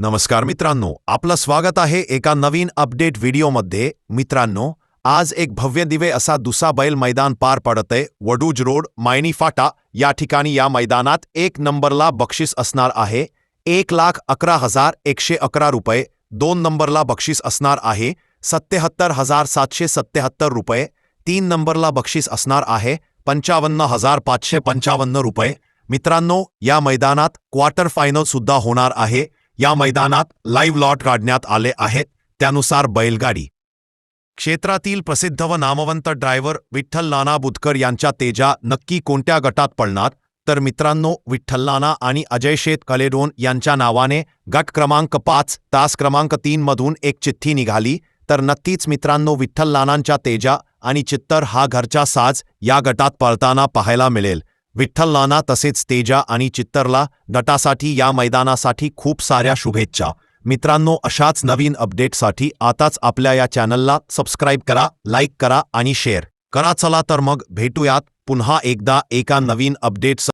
नमस्कार मित्रांनो आपलं स्वागत आहे एका नवीन अपडेट व्हिडिओमध्ये. मित्रांनो आज एक भव्य दिवे असा दुसा बैल मैदान पार पडतंय. वडूज रोड मायनी फाटा या ठिकाणी या मैदानात एक नंबरला बक्षीस असणार आहे. एक लाख अकरा हजार एकशे अकरा रुपये दोन नंबरला बक्षीस असणार आहे. सत्याहत्तर हजार सातशे सत्याहत्तर रुपये तीन नंबरला बक्षीस असणार आहे. पंचावन्न हजार पाचशे पंचावन्न रुपये. मित्रांनो या मैदानात क्वार्टर फायनल सुद्धा होणार आहे. या मैदानात लाईव्ह लॉट काढण्यात आले आहेत. त्यानुसार बैलगाडी. क्षेत्रातील प्रसिद्ध व नामवंत ड्रायव्हर विठ्ठल नाना बुधकर यांच्या तेजा नक्की कोणत्या गटात पडणार तर मित्रांनो विठ्ठल नाना आणि अजय शेत कलेडोन यांच्या नावाने गट क्रमांक पाच तास क्रमांक तीनमधून एक चिठ्ठी निघाली. तर नक्कीच मित्रांनो विठ्ठल नानांच्या तेजा आणि चित्तर हा घरचा साज या गटात पळताना पाहायला मिळेल. विठ्ठललाना तसेच तेजा आणि चित्तरला गटासाठी या मैदानासाठी खूप साऱ्या शुभेच्छा. मित्रांनो अशाच नवीन अपडेटसाठी आताच आपल्या या चॅनलला सबस्क्राईब करा लाईक करा आणि शेअर करा. चला तर मग भेटूयात पुन्हा एकदा एका नवीन अपडेट्स